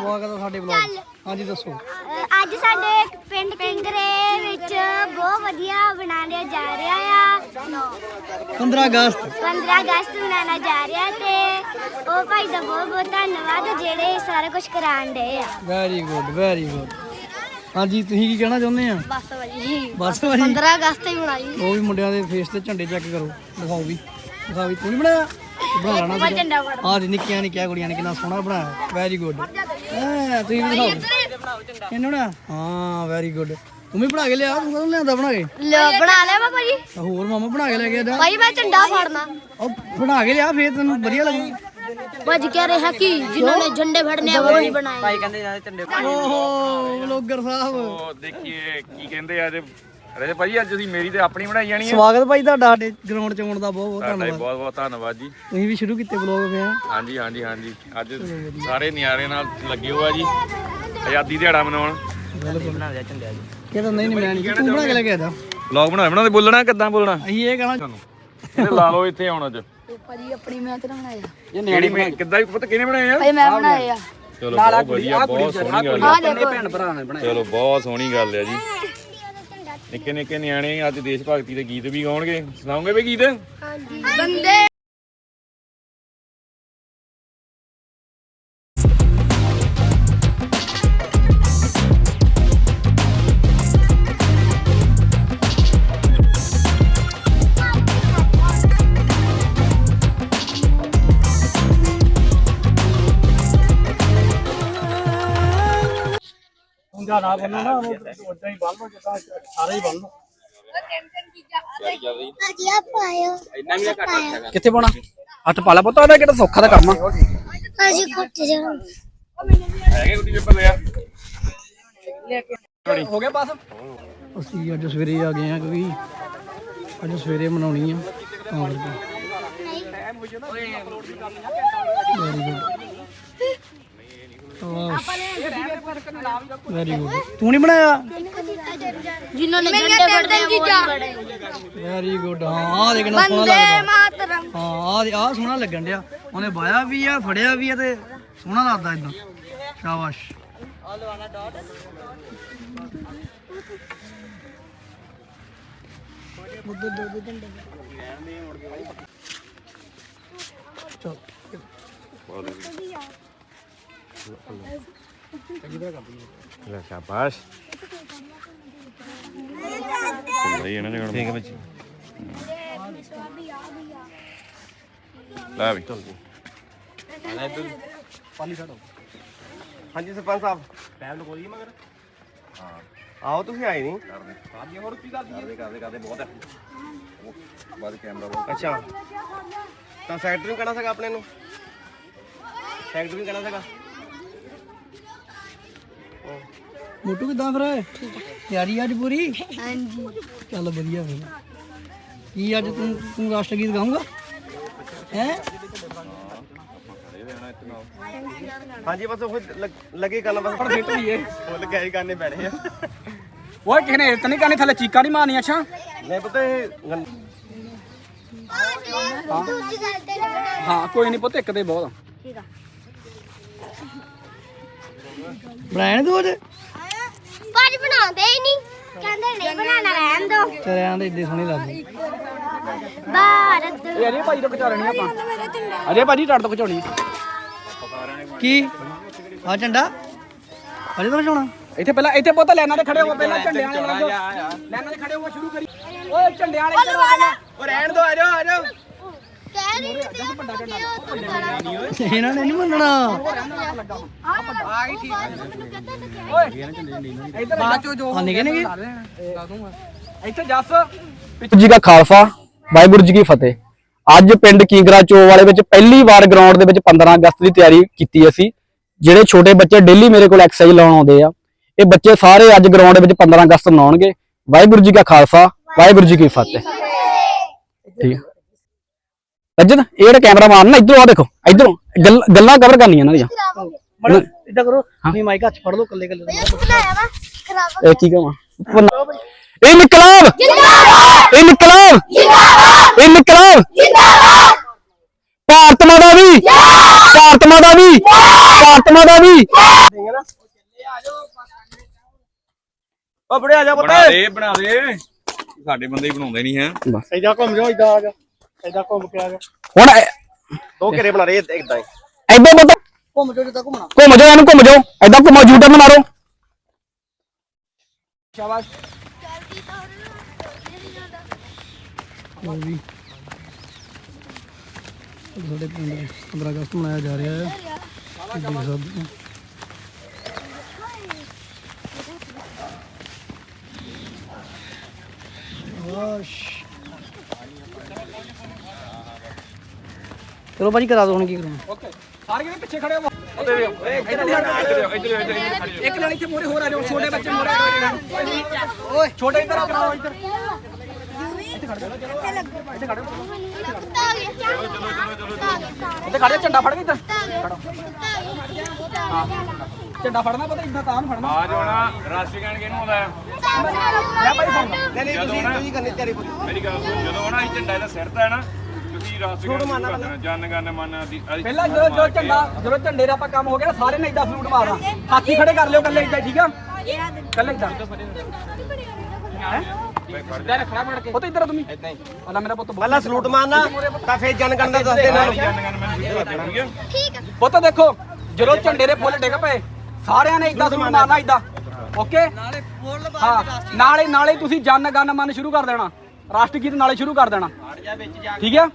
ਸਵਾਗਤ ਹੈ ਸਾਡੇ ਬਲੌਗ ਹਾਂਜੀ ਦੱਸੋ। ਅ, ਅੱਜ ਸਾਡੇ ਪਿੰਡ ਕਿੰਗਰੇ ਵਿੱਚ ਬਹੁਤ ਵਧੀਆ ਬਣਾਇਆ ਜਾ ਰਿਹਾ ਆ। 15 ਅਗਸਤ। 15 ਅਗਸਤ ਮਨਾਉਣਾ ਜਾ ਰਿਹਾ ਤੇ ਉਹ ਭਾਈ ਦਾ ਬਹੁਤ ਬਹੁਤ ਧੰਨਵਾਦ ਜਿਹੜੇ ਸਾਰਾ ਕੁਝ ਕਰਾਉਣ ਦੇ ਆ। ਵੈਰੀ ਗੁੱਡ ਵੈਰੀ ਗੁੱਡ ਹਾਂਜੀ ਤੁਸੀਂ ਕੀ ਕਹਿਣਾ ਚਾਹੁੰਦੇ ਆ? ਬਸ ਭਾਜੀ ਬਸ ਭਾਜੀ 15 ਅਗਸਤ ਹੀ ਬਣਾਈ। ਉਹ ਵੀ ਮੁੰਡਿਆਂ ਦੇ ਫੇਸ ਤੇ ਝੰਡੇ ਚੈੱਕ ਕਰੋ। ਦਿਖਾਓ ਵੀ। ਦਿਖਾਓ ਵੀ ਤੂੰ ਨਹੀਂ ਬਣਾਇਆ? ਤੂੰ ਬਣਾ ਲੈਣਾ ਮੈਂ ਸੀਗਾ। ਝੰਡਾ ਫੜ। ਆਹ ਜੀ ਨਿੱਕੀਆਂ ਨਿੱਕੀਆਂ ਕੁੜੀਆਂ ਨੇ ਕਿੰਨਾ ਸੋਹਣਾ ਬਣਾਇਆ। ਵੈਰੀ ਗੁੱਡ ਐ ਤੁਸੀਂ ਵੀ ਦਿਖਾਓ। ਇਹਨੂੰ ਨਾ ਹਾਂ ਵੈਰੀ ਗੁੱਡ ਤੂੰ ਵੀ ਬਣਾ ਕੇ ਲਿਆ ਤੂੰ ਕਦੋਂ ਲਿਆਂਦਾ ਬਣਾ ਕੇ? ਲਿਆ ਬਣਾ ਲਿਆ ਭਾਜੀ ਤਾਂ ਹੋਰ ਮਾਮਾ ਬਣਾ ਕੇ ਲੈ ਗਿਆ ਜਾ ਭਾਈ ਮੈਂ ਝੰਡਾ ਫੜਨਾ। ਉਹ ਬਣਾ ਕੇ ਲਿਆ ਫੇਰ ਤੈਨੂੰ ਵਧੀਆ ਲੱਗੂ। ਭਾਜੀ ਕਹਿ ਰਿਹਾ ਕਿ ਜਿਨ੍ਹਾਂ ਨੇ ਝੰਡੇ ਫੜਨੇ ਆ ਉਹ ਨਹੀਂ ਬਣਾਏ। ਓਹੋ ਵਲੋਗਰ ਸਾਹਿਬ। ਉਹ ਦੇਖੀਏ ਕੀ ਕਹਿੰਦੇ ਆ ਅੱਜ ਅਰੇ ਭਾਜੀ ਅੱਜ ਅਸੀਂ ਮੇਰੀ ਤੇ ਆਪਣੀ ਬਣਾਈ ਜਾਣੀ ਹੈ ਸਵਾਗਤ ਭਾਈ ਤੁਹਾਡਾ ਸਾਡੇ ਗਰਾਊਂਡ ਚ ਆਉਣ ਦਾ ਬਹੁਤ ਬਹੁਤ ਤੁਹਾਡਾ ਧੰਨਵਾਦ। ਬਹੁਤ ਬਹੁਤ ਧੰਨਵਾਦ ਜੀ। ਤੁਸੀਂ ਵੀ ਸ਼ੁਰੂ ਕੀਤੇ ਬਲੌਗ ਪਿਆ ਹਾਂਜੀ ਹਾਂਜੀ ਹਾਂਜੀ। ਅੱਜ ਸਾਰੇ ਨਿਆਰੇ ਨਾਲ ਲੱਗੇ ਹੋਆ ਜੀ ਆਜ਼ਾਦੀ ਦਿਹਾੜਾ ਮਨਾਉਣ। ਕਿਹਦਾ ਨਹੀਂ ਨਹੀਂ ਮੈਂ ਨਹੀਂ ਤੂੰ ਬਣਾ ਕੇ ਲੈ ਕੇ ਆਦਾ ਵਲੌਗ ਬਣਾਉਣਾ ਬਣਾਉਂਦੇ ਬੋਲਣਾ ਕਿੱਦਾਂ ਬੋਲਣਾ? ਅਸੀਂ ਇਹ ਕਹਣਾ ਤੁਹਾਨੂੰ ਇਹਨੇ ਲਾ ਲਓ ਇੱਥੇ ਆਉਣ ਅੱਜ। ਭਾਜੀ ਆਪਣੀ ਮਿਹਨਤ ਨਾਲ ਬਣਾਇਆ ਕਿਹੜੀ ਮੈਂ ਕਿੱਦਾਂ ਪਤਾ ਕਿਹਨੇ ਬਣਾਏ ਆ? ਭਾਈ ਮੈਂ ਬਣਾਇਆ ਚਲੋ ਬਹੁਤ ਵਧੀਆ ਬਹੁਤ ਸੋਹਣੀ ਗੱਲ ਆ। ਆ ਦੇਖੋ। ਚਲੋ ਬਹੁਤ ਸੋਹਣੀ ਗੱਲ ਆ ਜੀ। ਨਿੱਕੇ ਨਿੱਕੇ ਨਿਆਣੇ ਅੱਜ ਦੇਸ਼ ਭਗਤੀ ਦੇ ਗੀਤ ਵੀ ਗਾਉਣਗੇ। ਸੁਣਾਓਗੇ ਵੀ ਗੀਤ? ਬੰਦੇ ਹੁੰਦਾ ਨਾ ਬੰਨੋ ਨਾ ਉਹ ਉਦਾਂ ਹੀ ਬੰਨ ਲਓ ਜਿੱਦਾਂ ਸਾਰੇ ਹੀ ਬੰਨ ਲਓ। ਵਧੀਆ ਪਾਇਓ। ਕਿੱਥੇ ਪਾਉਣਾ? ਹੱਥ ਪਾ ਲਾ ਪੁੱਤ ਉਹਦਾ ਕਿਹੜਾ ਸੌਖਾ ਦਾ ਕੰਮ ਆ। ਭਾਜੀ ਕੁੱਟ ਜਾ ਹੈਗੇ ਗੁੱਡੀ ਪੇਪਰ ਲਿਆ। ਹੋ ਗਿਆ ਬਸ? ਅਸੀਂ ਅੱਜ ਸਵੇਰੇ ਆ ਗਏ ਆ ਕਿਉਂਕਿ ਅੱਜ ਸਵੇਰੇ ਮਨਾਉਣੀ ਆ। ਤਾਂ ਕਰਕੇ ਵੈਰੀ ਗੁੱਡ ਤੂੰ ਨਹੀਂ ਬਣਾਇਆ? ਜਿਨ੍ਹਾਂ ਨੇ ਝੰਡੇ ਫੜਨੇ ਆ ਉਹ ਵੈਰੀ ਗੁੱਡ ਹਾਂ ਆ ਦੇਖਣਾ ਸੋਹਣਾ ਲੱਗਦਾ। ਮਾਤਰਮ। ਹਾਂ ਆ ਆ ਸੋਹਣਾ ਲੱਗਣ ਡਿਆ। ਉਹਨੇ ਬਾਇਆ ਵੀ ਆ ਫੜਿਆ ਵੀ ਆ ਤੇ ਸੋਹਣਾ ਲੱਗਦਾ ਇਦਾਂ। ਸ਼ਾਬਾਸ਼। ਚਲ। ਲੈ ਸ਼ਾਬਾਸ਼। ਸਹੀ ਹੈ ਨਾ ਜਗਣ ਠੀਕ ਹੈ ਬੱਚੀ। ਲੈ ਵੀ। ਹਾਂਜੀ ਸਰਪੰਚ ਸਾਹਿਬ। ਟਾਈਮ ਲਗੋਈ ਮਗਰ। ਹਾਂ। ਆਓ ਤੁਸੀਂ ਆਏ ਨਹੀਂ? ਕਰਦੇ। ਹੋਰ ਕੀ ਕਰਦੇ ਕਰਦੇ ਕਰਦੇ ਬਹੁਤ ਹੈ। ਬਾਅਦ ਕੈਮਰਾ ਅੱਛਾ। ਤਾਂ ਸੈਕਟਰੀ ਨੂੰ ਕਹਿਣਾ ਸੀਗਾ ਆਪਣੇ ਨੂੰ? ਸੈਕਟਰੀ ਨੂੰ ਕਹਿਣਾ ਸੀਗਾ? ਮੋਟੂ ਕਿਦਾਂ ਫਿਰ? ਤਿਆਰੀ ਅੱਜ ਪੂਰੀ? ਹਾਂਜੀ। ਚੱਲ ਵਧੀਆ ਫਿਰ। ਕੀ ਅੱਜ ਤੂੰ ਤੂੰ ਰਾਸ਼ਟਰ ਗੀਤ ਗਾਉਂਗਾ ਹੈ? ਹਾਂਜੀ ਬਸ ਉਹ ਲੱਗ- ਕਰਨ ਬਸ ਪਰ ਫਿੱਟ ਵੀ ਫੁੱਲ ਗਏ ਕਰਨੇ ਪੈਣੇ ਆ। ਓਏ ਕਿਹਨੇ ਇਹ ਤਾਂ ਨਹੀਂ ਕਰਨੀ ਥੱਲੇ ਚੀਕਾਂ ਨਹੀਂ ਮਾਰਨੀ ਅੱਛਾ? ਨਹੀਂ ਪਤਾ ਇਹ ਗੱਲ ਹਾਂ ਕੋਈ ਨਹੀਂ ਪੁੱਤ ਇੱਕ ਤੇ ਬਹੁਤ ਠੀਕ ਆ। ਬਣਾਇਆ ਤੂੰ ਅੱਜ? ਭਾਜੀ ਬਣਾਉਂਦੇ ਹੀ ਨਹੀਂ। ਕਹਿੰਦੇ ਨਹੀਂ ਬਣਾਣਾ ਰਹਿਣ ਦੋ। ਤੇ ਰਹਿਣ ਦੇ ਇੱਦੇ ਸੋਹਣੀ ਲੱਗਦੀ। ਭਾਰਤ। ਅਰੇ ਭਾਜੀ ਤੋਂ ਖਿਚਾ ਲੈਣੀ ਆਪਾਂ। ਅਰੇ ਭਾਜੀ ਟੜ ਤੋਂ ਖਿਚਾਉਣੀ ਕੀ? ਆ ਝੰਡਾ? ਅਜੇ ਤਾਂ ਖਿਚਾਉਣਾ ਇੱਥੇ ਪਹਿਲਾਂ ਇੱਥੇ ਪੁੱਤ ਲੈਣਾ ਤੇ ਖੜੇ ਹੋ ਪਹਿਲਾਂ ਝੰਡਿਆਂ ਵਾਲੇ ਲੈਣਾ ਤੇ ਖੜੇ ਹੋ ਸ਼ੁਰੂ ਕਰੀ। ਓਏ ਝੰਡਿਆਂ ਵਾਲੇ ਆ ਜਾ ਉਹ ਰਹਿਣ ਦੋ ਆ ਜਾਓ ਆ ਜਾਓ। ਕਹਿ ਰਹੀ ਨਹੀਂ ਇਹਨਾਂ ਨੇ ਨਹੀਂ ਮੰਨਣਾ ਬਾਅਦ ਚੋ ਜੋ ਨਿਕੇ ਨਿਕੇ ਇੱਥੇ ਜੱਸ। ਜੀ ਦਾ ਖਾਲਸਾ ਵਾਹਿਗੁਰੂ ਜੀ ਕੀ ਫਤਿਹ। ਅੱਜ ਪਿੰਡ ਕੀਂਗਰਾ ਚੋ ਵਾਲੇ ਵਿੱਚ ਪਹਿਲੀ ਵਾਰ ਗਰਾਊਂਡ ਦੇ ਵਿੱਚ 15 ਅਗਸਤ ਦੀ ਤਿਆਰੀ ਕੀਤੀ ਅਸੀਂ ਜਿਹੜੇ ਛੋਟੇ ਬੱਚੇ ਡੇਲੀ ਮੇਰੇ ਕੋਲ ਐਕਸਰਸਾਈਜ਼ ਲਾਉਣ ਆਉਂਦੇ ਆ। ਇਹ ਬੱਚੇ ਸਾਰੇ ਅੱਜ ਗਰਾਊਂਡ ਵਿੱਚ 15 ਅਗਸਤ ਮਨਾਉਣਗੇ। ਵਾਹਿਗੁਰੂ ਜੀ ਕਾ ਖਾਲਸਾ ਵਾਹਿਗੁਰੂ ਜੀ ਕੀ ਫਤਿਹ। ਠੀਕ ਹੈ। ਰਜਤ ਇਹ ਜਿਹੜਾ ਕੈਮਰਾਮਾਨ ਨਾ ਇਧਰੋਂ ਆ ਦੇਖੋ ਇਧਰੋਂ। ਗੱਲਾਂ ਕਵਰ ਕਰਨੀਆਂ ਇਹਨਾਂ ਦੀਆਂ। ਮੜ ਇਦਾਂ ਕਰੋ ਤੁਸੀਂ ਮਾਈਕ ਹੱਥ ਫੜ ਲਓ ਕੱਲੇ ਕੱਲੇ ਬਣਾਇਆ ਵਾ ਖਰਾਬ ਇਹ ਕੀ ਕਹਾਂ? ਇਨਕਲਾਬ ਜਿੰਦਾਬਾਦ! ਇਨਕਲਾਬ ਜਿੰਦਾਬਾਦ! ਇਨਕਲਾਬ ਜਿੰਦਾਬਾਦ! ਭਾਰਤ ਮਾਤਾ ਦੀ! ਭਾਰਤ ਮਾਤਾ ਦੀ! ਭਾਰਤ ਮਾਤਾ ਦੀ! ਉਹ ਬੜੇ ਆ ਜਾ ਬਣਾ ਦੇ ਬਣਾ ਦੇ। ਸਾਡੇ ਬੰਦੇ ਹੀ ਬਣਾਉਂਦੇ ਨਹੀਂ ਹੈ। ਇਦਾਂ ਘੁੰਮ ਜਾਓ ਇਦਾਂ ਆ ਜਾ। ਇਦਾਂ ਘੁੰਮ ਕੇ ਆ ਜਾ ਹੁਣ ਦੋ ਘੇਰੇ ਬਣਾ ਰਹੇ ਇਦਾਂ ਹੀ। ਐਦਾਂ ਪਤਾ। ਘੁੰਮ ਜਾਓ ਜਿੱਦਾਂ ਘੁੰਮਣਾ। ਘੁੰਮ ਜਾਓ ਇਹਨੂੰ ਘੁੰਮ ਜਾਓ। ਐਦਾਂ ਘੁੰਮੋ ਯੂ ਟਰਨ ਮਾਰੋ। ਸ਼ਾਬਾਸ਼। ਸਾਡੇ ਪਿੰਡ 15 ਅਗਸਤ ਮਨਾਇਆ ਜਾ ਰਿਹਾ ਹੈ। ਦੇਖ ਸਕਦੇ ਹੋ ਚਲੋ ਭਾਜੀ ਕਰਾ ਦੋ ਹੁਣ ਕੀ ਕਰਨਾ ਓਕੇ। ਸਾਰੇ ਕਿਤੇ ਪਿੱਛੇ ਖੜੇ ਹੋ। ਇੱਧਰ ਇੱਕ ਜਣ ਇੱਥੇ ਮੋਰੇ ਹੋਰ ਆ ਜਾਓ ਛੋਟੇ ਬੱਚੇ ਮੋਰੇ ਆ ਜਾਓ ਓਏ ਛੋਟੇ ਇੱਧਰ ਕਰਾਓ ਇੱਧਰ। ਇੱਥੇ ਖੜੇ ਝੰਡਾ ਫੜ ਕੇ ਇੱਧਰ। ਝੰਡਾ ਫੜਨਾ ਪਤਾ ਇੱਦਾਂ ਤਾਂ ਨੂੰ ਫੜਨਾ। ਆ ਜਾਣਾ ਰਾਸ਼ਟਰੀ ਗਾਣ ਕਿਹਨੂੰ ਆਉਂਦਾ ਹੈ? ਲੈ ਭਾਈ ਸਾਨੂੰ ਨਹੀਂ ਨਹੀਂ ਤੁਸੀਂ ਤੁਸੀਂ ਕਰਨੀ ਤਿਆਰੀ। ਮੇਰੀ ਗੱਲ ਸੁਣ ਜਦੋਂ ਆਣਾ ਇਹ ਝੰਡਾ ਇਹਦਾ ਸਿਰ ਤੇ ਹੈ ਨਾ ਤੁਸੀਂ ਰਾਸ਼ਟਰੀ ਗਾਣ ਸ਼ੁਰੂ ਕਰ ਦੇਣਾ ਜਨ ਗਨ ਮਨ ਆਦਿ ਆਦਿ ਪਹਿਲਾਂ ਜਦੋਂ ਜਦੋਂ ਝੰਡਾ ਜਦੋਂ ਝੰਡੇ ਦਾ ਆਪਾਂ ਕੰਮ ਹੋ ਗਿਆ ਸਾਰੇ ਨੇ ਇਦਾਂ ਸਲੂਟ ਮਾਰਨਾ। ਹਾਥੀ ਖੜੇ ਕਰ ਲਿਓ ਕੱਲੇ ਇਦਾਂ ਠੀਕ ਆ? ਕੱਲੇ ਇਦਾਂ ਲੈ ਰੱਖਣਾ ਫੜ ਕੇ ਉਹ ਤਾਂ ਇੱਧਰ ਆ ਤੁਸੀਂ ਇਦਾਂ ਹੀ ਅੱਲਾ ਮੇਰਾ ਪੁੱਤ ਪਹਿਲਾਂ ਸਲੂਟ ਮਾਰਨਾ ਤਾਂ ਫੇਰ ਜਨਗਣ ਦਾ ਦੱਸ ਦੇਣਾ। ਜਨ ਗਨ ਮਨ ਸ਼ੁਰੂ ਕਰ ਦੇਣਾ ਠੀਕ ਹੈ ਪੁੱਤ ਦੇਖੋ ਜਦੋਂ ਝੰਡੇ ਦੇ ਫੁੱਲ ਡਿੱਗ ਪਏ ਸਾਰਿਆਂ ਨੇ ਇਦਾਂ ਸਲੂਟ ਮਾਰਨਾ। ਇਦਾਂ ਓਕੇ? ਨਾਲੇ ਫੁੱਲ ਹਾਂ ਨਾਲੇ ਨਾਲੇ ਤੁਸੀਂ ਜਨ ਗਨ ਮਨ ਸ਼ੁਰੂ ਕਰ ਦੇਣਾ। ਰਾਸ਼ਟਰ ਗੀਤ ਨਾਲੇ ਸ਼ੁਰੂ ਕਰ ਦੇਣਾ। ਠੀਕ ਆ?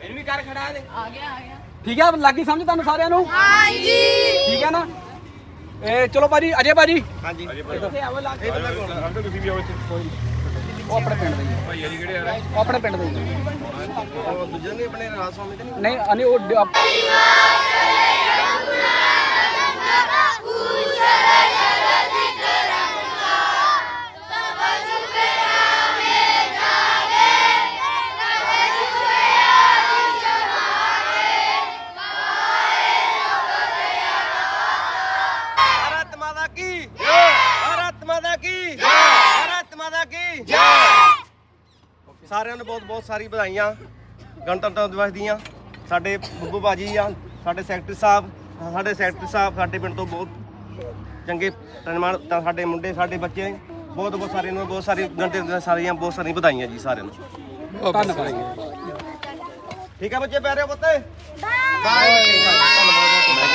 ਇਹਨੂੰ ਵੀ ਕਰ ਖੜਾ ਦੇ। ਆ ਗਿਆ ਆ ਗਿਆ। ਠੀਕ ਆ ਲੱਗੀ ਸਮਝ ਤੁਹਾਨੂੰ ਸਾਰਿਆਂ ਨੂੰ? ਹਾਂਜੀ। ਠੀਕ ਆ ਨਾ? ਇਹ ਚਲੋ ਭਾਜੀ ਅਜੇ ਭਾਜੀ? ਹਾਂਜੀ। ਇੱਥੇ ਆਵੋ ਲਾ ਕੇ ਅੰਕਲ ਤੁਸੀਂ ਵੀ ਆਓ ਇੱਥੇ। ਉਹ ਆਪਣੇ ਪਿੰਡ ਦੇ ਹੀ ਆ। ਭਾਈ ਜੀ ਕਿਹੜੇ ਆ ਰਹੇ? ਆਪਣੇ ਪਿੰਡ ਦੇ ਹੀ ਆ। ਉਹ ਦੂਜੇ ਨੇ ਆਪਣੇ ਰਾਜ ਸਵਾਮੀ ਤੇ ਨਹੀਂ ਨਹੀਂ ਅਨੇ ਉਹ ਡ- ਆਪ- ਭਾਰਤ ਮਾਤਾ ਕੀ ਜੈ ਭਾਰਤ ਮਾਤਾ ਕੀ ਜੈ ਭਾਰਤ ਮਾਤਾ ਕੀ? ਜੈ! ਸਾਰਿਆਂ ਨੂੰ ਬਹੁਤ ਬਹੁਤ ਸਾਰੀ ਵਧਾਈਆਂ। ਗਣਤੰਤਰ ਦਿਵਸ ਦੀਆਂ। ਸਾਡੇ ਬੱਬੂ ਬਾਜੀ ਆ ਸਾਡੇ ਸੈਕਟਰੀ ਸਾਹਿਬ ਸਾਡੇ ਸੈਕਟਰੀ ਸਾਹਿਬ ਸਾਡੇ ਪਿੰਡ ਤੋਂ ਬਹੁਤ ਚੰਗੇ ਤਾਂ ਸਾਡੇ ਮੁੰਡੇ ਸਾਡੇ ਬੱਚੇ। ਬਹੁਤ ਬਹੁਤ ਸਾਰਿਆਂ ਨੂੰ ਬਹੁਤ ਸਾਰੀ ਗਣਤੰਤਰ ਦਿਵਸ ਸਾਰੀਆਂ ਬਹੁਤ ਸਾਰੀਆਂ ਵਧਾਈਆਂ ਜੀ ਸਾਰਿਆਂ ਨੂੰ। ਧੰਨਵਾਦ ਠੀਕ ਹੈ ਬੱਚੇ ਪਿਆਰੇ ਪੁੱਤੇ? ਬਾਏ ਧੰਨਵਾਦ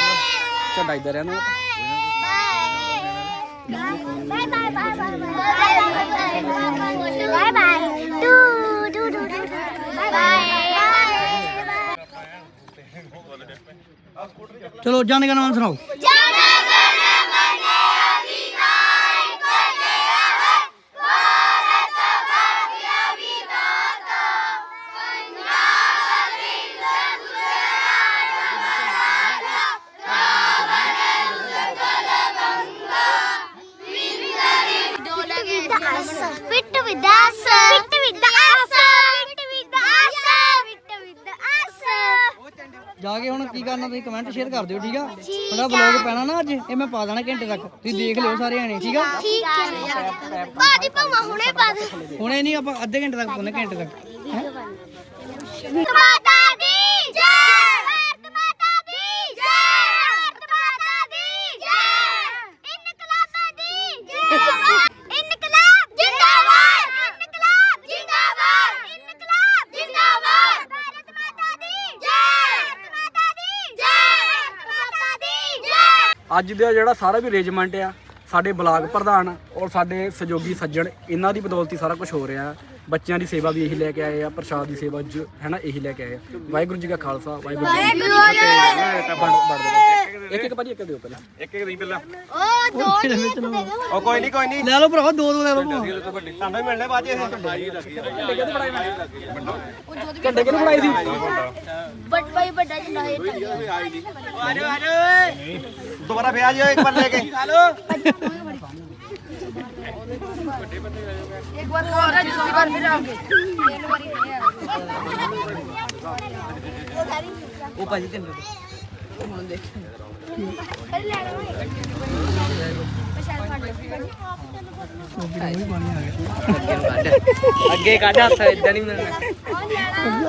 ਝੰਡਾ ਇੱਧਰ ਆ ਨਾ Bye bye bye bye bye bye bye do do do do bye bye ਚਲੋ ਜਾਣੇ ਦਾ ਨਾਮ ਸੁਣਾਓ ਜਾਣਾ ਗਣਾ ਮਨੇ ਅਧਿਕਾਰ ਕੋਨੇ ਭਾਰਤ ਭਾਗਿਆ ਵਿਦਾਤਾ ਪੰਜਾਬ ਸਿੰਘ ਗੁਜਰਾਤ ਜਾ ਕੇ ਹੁਣ ਕੀ ਕਰਨਾ ਤੁਸੀਂ ਕਮੈਂਟ ਸ਼ੇਅਰ ਕਰ ਦਿਓ ਠੀਕ ਆ? ਤੁਹਾਡਾ ਵਲੌਗ ਪੈਣਾ ਨਾ ਅੱਜ ਇਹ ਮੈਂ ਪਾ ਦੇਣਾ ਘੰਟੇ ਤੱਕ। ਤੁਸੀਂ ਦੇਖ ਲਿਓ ਸਾਰੇ ਜਣੇ ਠੀਕ ਆ? ਠੀਕ ਹੈ ਬਾਜੀ ਭਾਵੇਂ ਹੁਣੇ ਪਾ ਦੇ। ਹੁਣੇ ਨਹੀਂ ਆਪਾਂ ਅੱਧੇ ਘੰਟੇ ਤੱਕ ਪਾਉਣੇ ਘੰਟੇ ਤੱਕ। ਭਾਰਤ ਮਾਤਾ ਦੀ ਜੈ ਭਾਰਤ ਮਾਤਾ ਦੀ ਜੈ ਭਾਰਤ ਮਾਤਾ ਦੀ ਜੈ ਇਨਕਲਾਬਾਂ ਦੀ ਜੈ ਇਨਕਲਾਬ ਜਿੰਦਾਬਾਦ ਇਨਕਲਾਬ ਜਿੰਦਾਬਾਦ ਇਨਕਲਾਬ ਜਿੰਦਾਬਾਦ ਭਾਰਤ ਮਾਤਾ ਦੀ ਜੈ ਭਾਰਤ ਮਾਤਾ ਦੀ ਜੈ ਭਾਰਤ ਮਾਤਾ ਦੀ ਜੈ ਅੱਜ ਦਾ ਜਿਹੜਾ ਸਾਰਾ ਵੀ ਅਰੇਂਜਮੈਂਟ ਆ ਸਾਡੇ ਬਲਾਕ ਪ੍ਰਧਾਨ ਔਰ ਸਾਡੇ ਸਹਿਯੋਗੀ ਸੱਜਣ ਇਹਨਾਂ ਦੀ ਬਦੌਲਤੀ ਸਾਰਾ ਕੁਝ ਹੋ ਰਿਹਾ। ਬੱਚਿਆਂ ਦੀ ਸੇਵਾ ਵੀ ਇਹੀ ਲੈ ਕੇ ਆਏ ਆ ਪ੍ਰਸ਼ਾਦ ਦੀ ਸੇਵਾ ਜ- ਹੈ ਨਾ ਇਹੀ ਲੈ ਕੇ ਆਏ ਆ। ਵਾਹਿਗੁਰੂ ਜੀ ਕਾ ਖਾਲਸਾ ਵਾਹਿਗੁਰੂ ਜੀ ਕੀ ਫਤਿਹ। ਦਿਓ। ਇੱਕ ਇੱਕ ਭਾਜੀ ਇੱਕ ਦਿਓ ਪਹਿਲਾਂ। ਇੱਕ ਇੱਕ ਨਹੀਂ ਪਹਿਲਾਂ। ਉਹ ਦੋ ਨਹੀਂ ਉਹ ਕੋਈ ਨਹੀਂ ਕੋਈ ਨਹੀਂ ਲੈ ਲਓ ਭਰਾਵਾ ਦੋ ਦੋ ਲੈ ਲਓ। ਤੁਹਾਨੂੰ ਮਿਲਣੇ ਬਾਅਦ ਚ ਇਹ। ਝੰਡੇ ਕਿਹਨੇ ਬਣਾਏ ਸੀ? ਬਟ ਭਾਈ ਵੱਡਾ ਜਿਹਾ ਹੈ ਦੁਬਾਰਾ ਫੇਰ ਆ ਜਿਓ ਇੱਕ ਵਾਰ ਲੈ ਕੇ। ਉਹ ਭਾਜੀ ਅੱਗੇ ਕੱਢ ਹੱਥ ਇਦਾਂ ਨਹੀਂ ਮਿਲਣਾ।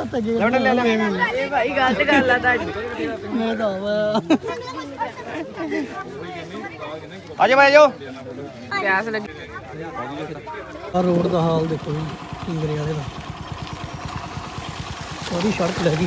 ਲੈ ਲੈ ਲੈ। ਇਹ ਭਾਈ ਗਲਤ ਗੱਲ ਆ ਤੁਹਾਡੀ। ਮੈਂ ਤਾਂ ਆਵਾ ਆਜੋ ਭਾਈ ਆਜੋ। ਪਿਆਸ ਲੱਗੀ। ਆ ਰੋਡ ਦਾ ਹਾਲ ਦੇਖੋ ਜੀ ਕਿੰਗਰਿਆ ਦੇ ਦਾ ਸਾਰੀ ਸੜਕ ਲੈ ਗਈ।